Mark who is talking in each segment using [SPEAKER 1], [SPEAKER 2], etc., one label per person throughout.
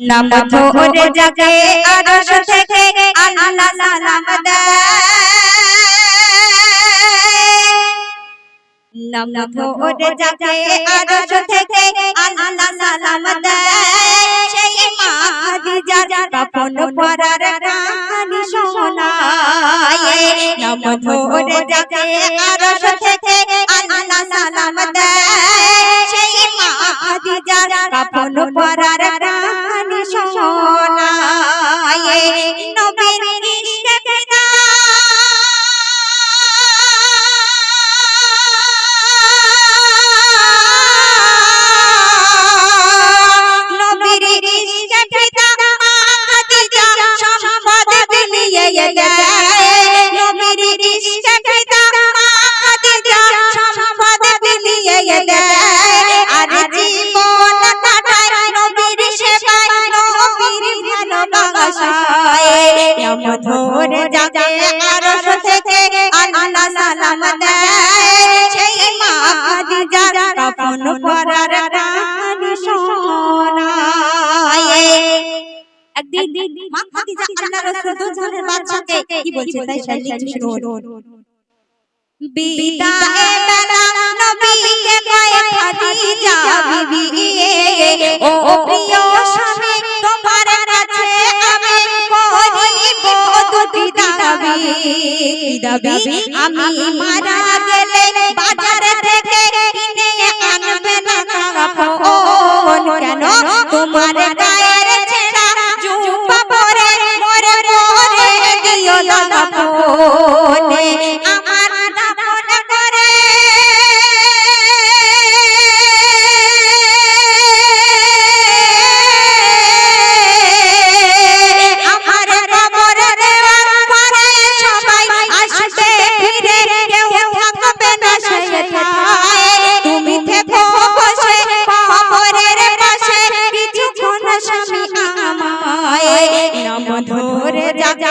[SPEAKER 1] নাম ধরে জাগে আরশ থেকে আল্লাহ সালাম দেয় নাম ধরে জাগে আরশ থেকে আল্লাহ সালাম দেয় সেই মা খাদিজার কাফন পরার কাহানি শোনায় নাম ধরে জাগে আরশ থেকে আল্লাহ সালাম দেয় সেই মা খাদিজার কাফন পরার কি বলছে? তাই শাইলি শুনুন বিদায় বেলা নবীকে কয় খাদিজা বিবি ও প্রিয় স্বামী তোমার কাছে আমি করিব দুটি দাবি। দাবি। আমি মারা গেলে বাজার থেকে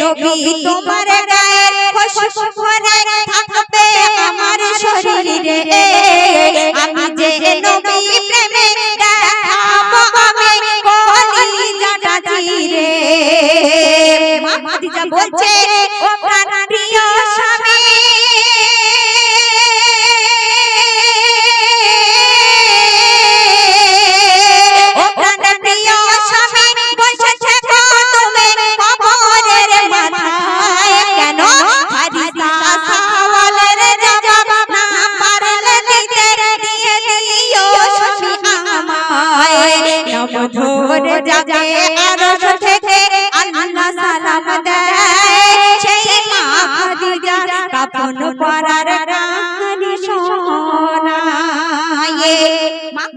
[SPEAKER 1] নবী তোমার গায়ে খুশবু ভরে থাকবে আমার শরীরে। আমি যে নবী প্রেমে দেখাবো আমি কলিজাটা চিরে। মা খাদিজা বলছে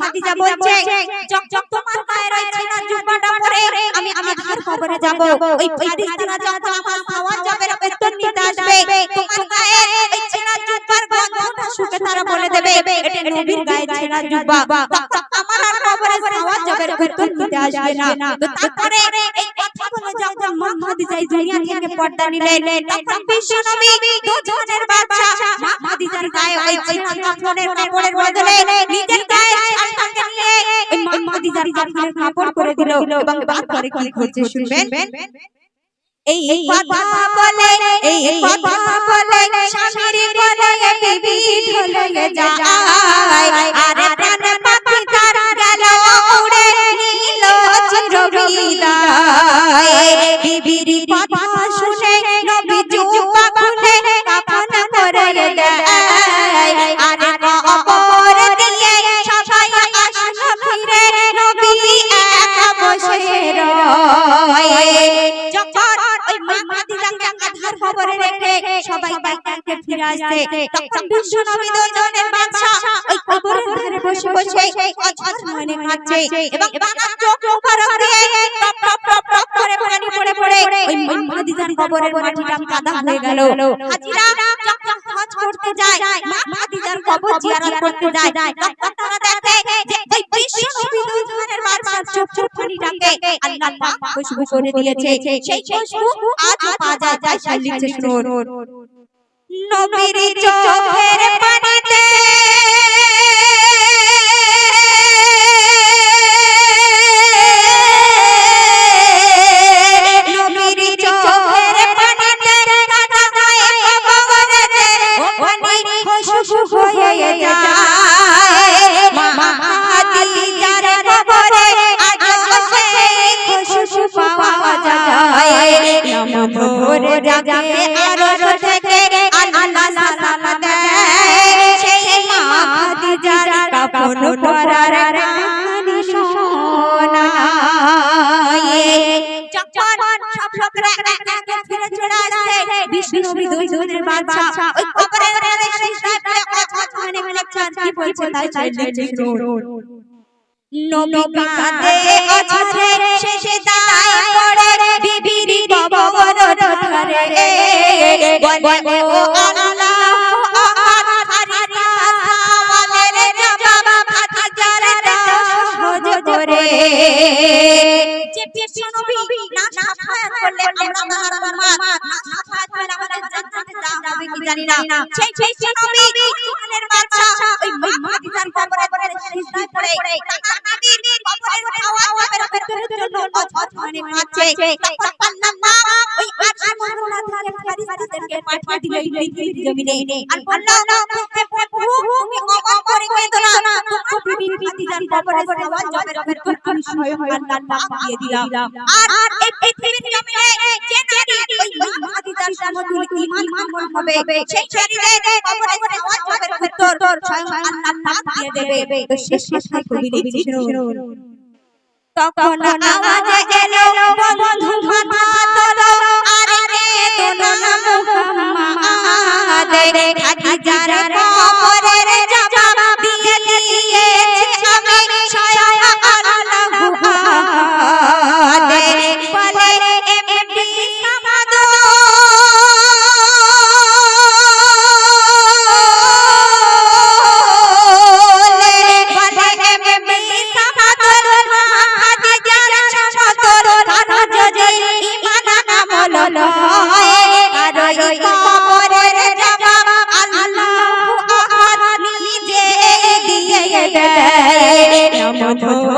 [SPEAKER 1] খাদিজা বলছে চক তোমার পায়ের ওই ছেঁড়া জুব্বাটা পরে আমি ঘর কবরে যাব। ওই ফেরেশতারা যখন আমার খাওয়ার যাবের বেতন নিতে আসবে। তোমার গায়ে ওই ছেঁড়া জুব্বার গন্ধটা শুকে তারা বলে দেবে। এটা নবীর গায়ে ছেঁড়া জুব্বা। তখন আমার আর কবরে খাওয়ার বেতন নিতে আসবে না? তো তারপরে এই কথাগুলো যখন মা খাদিজা দুনিয়া থেকে পর্দা নিলেন তখন বিশ্ব নবী দুজনের বাদশা মা খাদিজার গায়ে ওই ছেঁড়া কাপড়ের কাপড়ের বদলে নিজের গায়ে আল্লাহকে নিয়ে ওই মা খাদিজার কাপড় করে দিল এবং তারপরে কি ঘটছে শুনবেন? এই কথা বলে এই কথা বলে স্বামীর বলে বিবি ঢলে যায়। আরে প্রাণ পাখি তার গেল উড়ে নিল চিরবিদায় বিবির কথা মা খাদিজাকে আধার খবরে রেখে সবাই বাইকে ফিরে আসে। তখন বিশ্ব নবী দুজনের বাদশা ওই কবরের ধারে বসে বসে অঝর মনে কাঁদছে এবং বাবার চোখ মুবারক দিয়ে টপ টপ টপ টপ করে পানি পড়ে পড়ে ওই মা খাদিজার কবরের মাটিটা কাদা হয়ে গেল। হাজিরা করতে যায় মা খাদিজার কবর জিয়ারত করতে যায়। তখন তারা দেখে যে ওই বিশ্ব নবী দুজনের বাদশার চোখ চোখ পানিটাকে আল্লাহ পাক খুশবু করে দিয়েছে। সেই খুশবু আজও পাওয়া যায় সেই শুনুন। নবীর চোখের পানিতে দুজনের বাদশা ওই কবরের ধারে সিজদা অঝট মানে মানে চাঁদ কি বলছে তাই তাই শুনুন নবী কাঁদে অঝরে শেষে দায় পড়ে বিবিরি কবর ধরে। বলে ও না। সেই বিশ্ব নবী ইসরায়েলের বাদশা ওই মা খাদিজার কবরে কবরে সিজদা করে তার নবীর কবরের আওয়াজ বের করার জন্য অঝট মানে কাঁদছে তখন আল্লাহ ওই আরশ মহল্লা থেকে পাঠিয়ে দিল পৃথিবীর জমিনে আর বলল হে প্রভু তুমি অবাক করে কেঁদো না। তোমার বিবি খাদিজার কবরের আওয়াজ জবের ভেতর আমি স্বয়ং আল্লাহ পাক দিয়ে দিলাম। আর এই পৃথিবীর জমিনে যে নারী ওই মা সমতুল ঈমান আমল হবে। সেই নারীদের কবরের আওয়াজ জবের ভেতর স্বয়ং আল্লাহ পাক দিয়ে দেবে। তো শেষ কথা কবি লিখছি তখন আওয়াজ এলো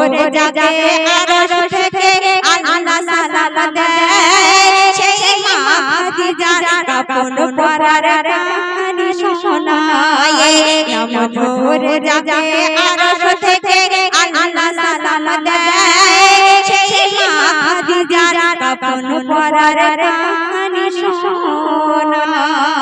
[SPEAKER 1] নমঃ জাগে আরশ থেকে আল্লাহ সালাম দেয়। সেই মা খাদিজার কাফন পরার কানি শোনায় নমঃ জাগে আরশ থেকে আল্লাহ সালাম দেয়। সেই মা খাদিজার কাফন পরার কানি শোনায়